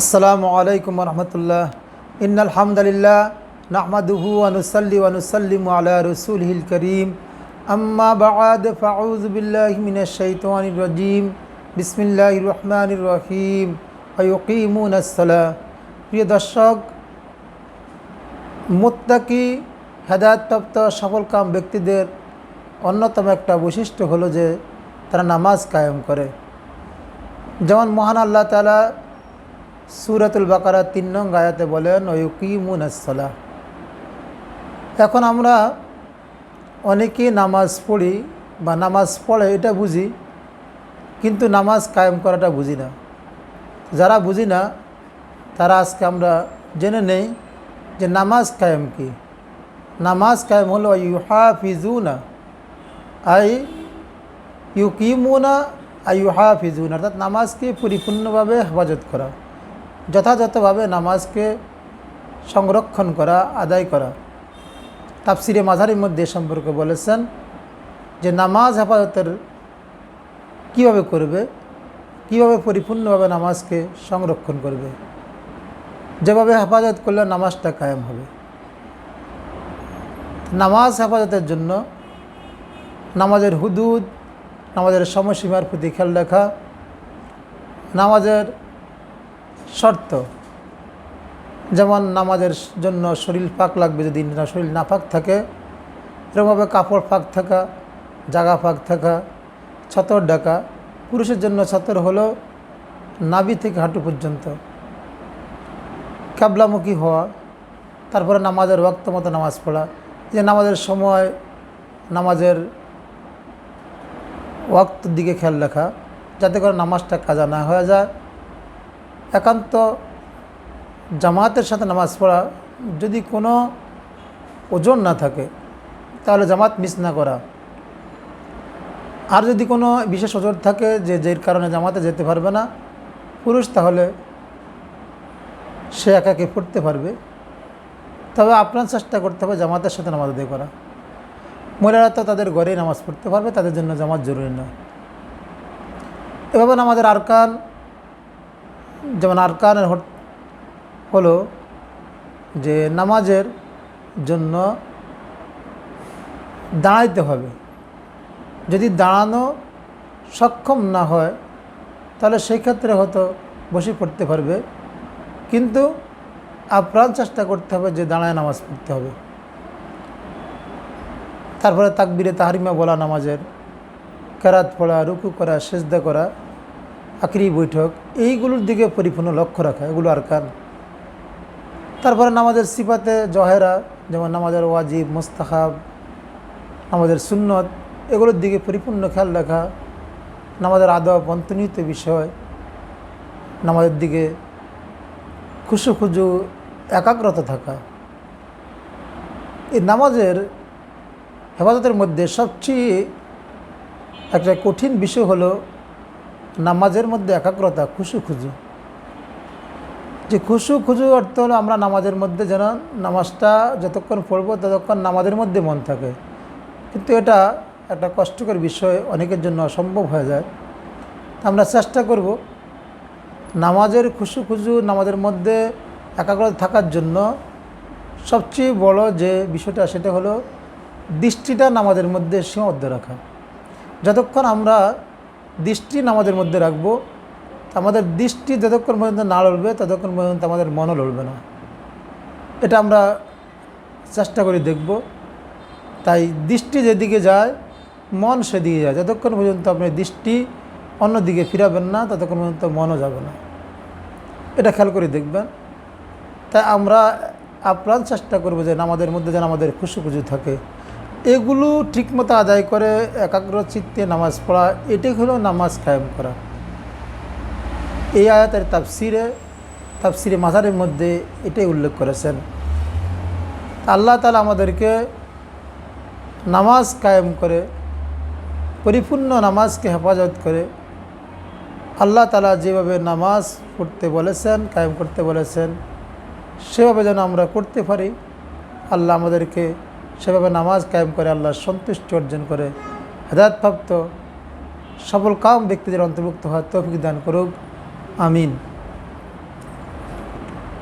আসসালামু আলাইকুম রহমতুল্লাহ। ইন্নাল হামদুলিল্লাহ নাহমাদুহু আনুসাল্লি ওয়ানুসাল্লিমু আলা রসুলহিল করিম। আম্মা বাদ ফাউজ বিল্লাহি রাজিম। বিসমিল্লাহির রহমানির রহিম। আয়ুকিমুন আসসালাহ প্রিয় দর্শক, মুত্তাকি হেদায়তপ্রাপ্ত সফলকাম ব্যক্তিদের অন্যতম একটা বৈশিষ্ট্য হলো যে তারা নামাজ কায়েম করে। যেমন মহান আল্লাহ তালা সুরাতুল বাকারা তিন নং গায়াতে বলেন, ওয়ুকিমুন আসসালাহ এখন আমরা অনেকেই নামাজ পড়ি বা নামাজ পড়ে এটা বুঝি, কিন্তু নামাজ কায়েম করাটা বুঝি না। যারা বুঝি না, তারা আজকে আমরা জেনে নেই যে নামাজ কায়েম কি। নামাজ কায়েম হলো ইউহাফিজুনা আই ইউকিমুনা, আই ইউহাফিজুন, অর্থাৎ নামাজকে পরিপূর্ণভাবে হেফাজত করা। যথাযথভাবে নামাজকে সংরক্ষণ করা, আদায় করা। তাফসিরে মাঝারির মধ্যে সম্পর্কে বলেছেন যে নামাজ হেফাজতের কীভাবে করবে, কীভাবে পরিপূর্ণভাবে নামাজকে সংরক্ষণ করবে, যেভাবে হেফাজত করলে নামাজটা কায়েম হবে। নামাজ হেফাজতের জন্য নামাজের হুদুদ, নামাজের সময়সীমার প্রতি খেয়াল রাখা, নামাজের শর্ত। যেমন নামাজের জন্য শরীর ফাঁক লাগবে, যদি শরীর না ফাঁক থাকে, এরকমভাবে কাপড় ফাঁক থাকা, জাগা ফাঁক থাকা, ছতর ডাকা, পুরুষের জন্য ছতর হলো নাভি থেকে হাঁটু পর্যন্ত। ক্যাবলামুখী হওয়া, তারপরে নামাজের ওয়াক্ত মতো নামাজ পড়া যে নামাজের সময় নামাজের ওয়াক্ত দিকে খেয়াল রাখা, যাতে করে নামাজটা কাজা না হয়ে যায়। একান্ত জামাতের সাথে নামাজ পড়া, যদি কোনো ওজন না থাকে, তাহলে জামাত মিস না করা। আর যদি কোনো বিশেষ ওজন থাকে, যে যের কারণে জামাতে যেতে পারবে না, পুরুষ তাহলে সে একাকে পড়তে পারবে। তবে আপনার চেষ্টা করতে হবে জামাতের সাথে নামাজ আদায় করা। মহিলারা তো তাদের ঘরেই নামাজ পড়তে পারবে, তাদের জন্য জামাত জরুরি নয়। এভাবে আমাদের আরকান যেমন আরকানের হলো যে নামাজের জন্য দাঁড়াইতে হবে। যদি দাঁড়ানো সক্ষম না হয়, তাহলে সেই ক্ষেত্রে হয়তো বসে পড়তে পারবে। কিন্তু আপ্রাণ চেষ্টা করতে হবে যে দাঁড়ায় নামাজ পড়তে হবে। তারপরে তাকবিরে তাহারিমা বলা নামাজের, কেরাত পড়া, রুকু করা, সেজদা করা আখরি বৈঠক, এইগুলোর দিকে পরিপূর্ণ লক্ষ্য রাখা, এগুলো আর কান তারপরে নামাজের সিপাতে জহেরা, যেমন নামাজের ওয়াজিব, মোস্তাহাব, নামাজের সুন্নত, এগুলোর দিকে পরিপূর্ণ খেয়াল রাখা, নামাজের আদব অন্তর্নিহিত বিষয়, নামাজের দিকে খুশু খুজু, একাগ্রতা থাকা। এই নামাজের হেফাজতের মধ্যে সবচেয়ে একটা কঠিন বিষয় হলো নামাজের মধ্যে একাগ্রতা, খুশু খুজু। যে খুশু খুজু অর্থ হলো আমরা নামাজের মধ্যে যেন নামাজটা যতক্ষণ পড়ব ততক্ষণ নামাজের মধ্যে মন থাকে। কিন্তু এটা একটা কষ্টকর বিষয়, অনেকের জন্য অসম্ভব হয়ে যায়। আমরা চেষ্টা করব নামাজের খুশু খুজু, নামাজের মধ্যে একাগ্রতা থাকার জন্য সবচেয়ে বড় যে বিষয়টা সেটা হলো দৃষ্টিটা নামাজের মধ্যে সীমাবদ্ধ রাখা। যতক্ষণ আমরা দৃষ্টি নামাজের মধ্যে রাখব আমাদের দৃষ্টি যতক্ষণ পর্যন্ত না লড়বে, ততক্ষণ পর্যন্ত আমাদের মনও লড়বে না। এটা আমরা চেষ্টা করে দেখব। তাই দৃষ্টি যেদিকে যায়, মন সেদিকে যায়। যতক্ষণ পর্যন্ত আপনি দৃষ্টি অন্যদিকে ফিরাবেন না, ততক্ষণ পর্যন্ত মনও যাবে না। এটা খেয়াল করে দেখবেন। তাই আমরা আপ্রাণ চেষ্টা করব যে আমাদের মধ্যে যেন আমাদের খুশু খুশু থাকে। এগুলো ঠিকমতো আদায় করে, একাগ্র চিত্তে নামাজ পড়া, এটাই হলো নামাজ কায়েম করা। এই আয়াতের তাফসিরে তাফসিরে মাজারের মধ্যে এটাই উল্লেখ করেছেন। আল্লাহ তালা আমাদেরকে নামাজ কায়েম করে, পরিপূর্ণ নামাজকে হেফাজত করে, আল্লাহ তালা যেভাবে নামাজ পড়তে বলেছেন, কায়েম করতে বলেছেন, সেভাবে যেন আমরা করতে পারি, আল্লাহ আমাদেরকে সেভাবে নামাজ কায়েম করে আল্লাহর সন্তুষ্টি অর্জন করে হেদায়তপ্রাপ্ত সফল কাম ব্যক্তিদের অন্তর্ভুক্ত হওয়ার তৌফিক দান করুক। আমিন।